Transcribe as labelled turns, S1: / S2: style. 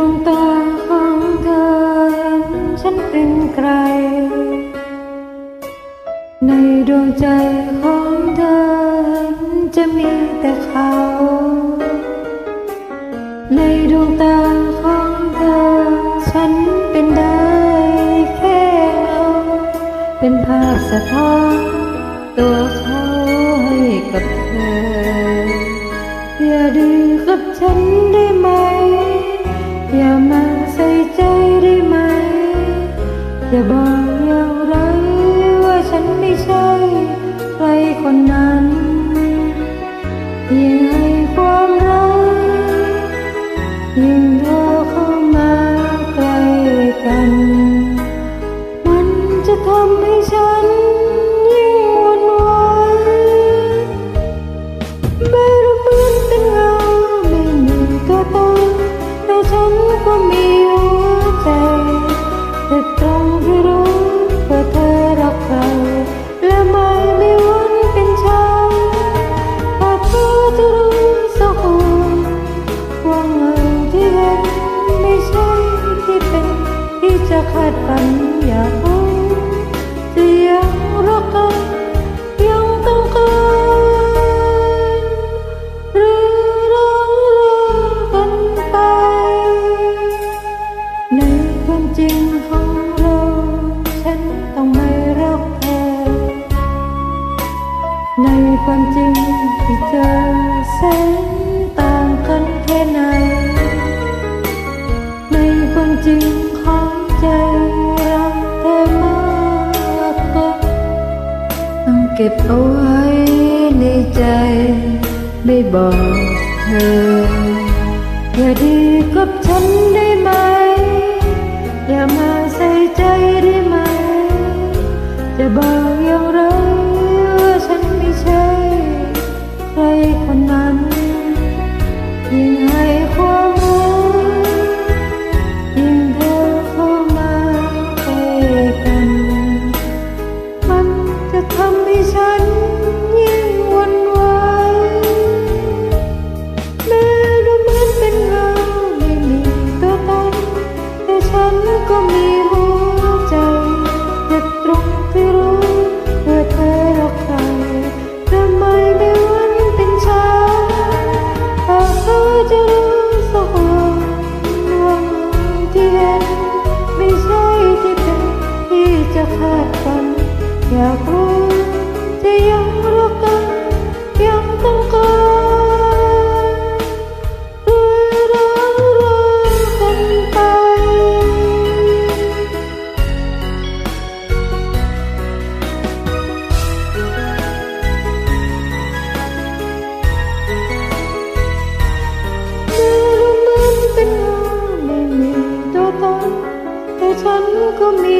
S1: ดวงตาของเธอเห็นฉันเป็นใคร ในดวงใจของเธอเห็นจะมีแต่เขา ในดวงตาของเธอ ฉันเป็นได้แค่เงาเป็นภาพสะท้อนตัวเขาให้กับเธอ อย่าดื้อกับฉันได้ไหม ใจได้ไหมจะบอกอย่างไรว่าฉันไม่ใช่ใครคนนั้น จะคาดฝันอย่ากรู้จะยังรักกันยังต้องการหรือเราเลิกกันไป ในความจริงของเรา ฉันต้องไม่รักเธอ ในความจริงที่เจอแสนต่างกันแค่ไหนในความจริง ใจรักเธอมากกว่าต้องเก็บเอาไว้ในใจ ไม่บอกเธอ อย่าดีกับฉันได้ไหม อย่ามาใส่ใจได้ไหม จะบอก คาดฝันอยากรู้จะยังรักกัน ยังต้องการหรักกันไปเมื่รู้นเแต่องไม่มีตัวตนแต่ฉันก็มี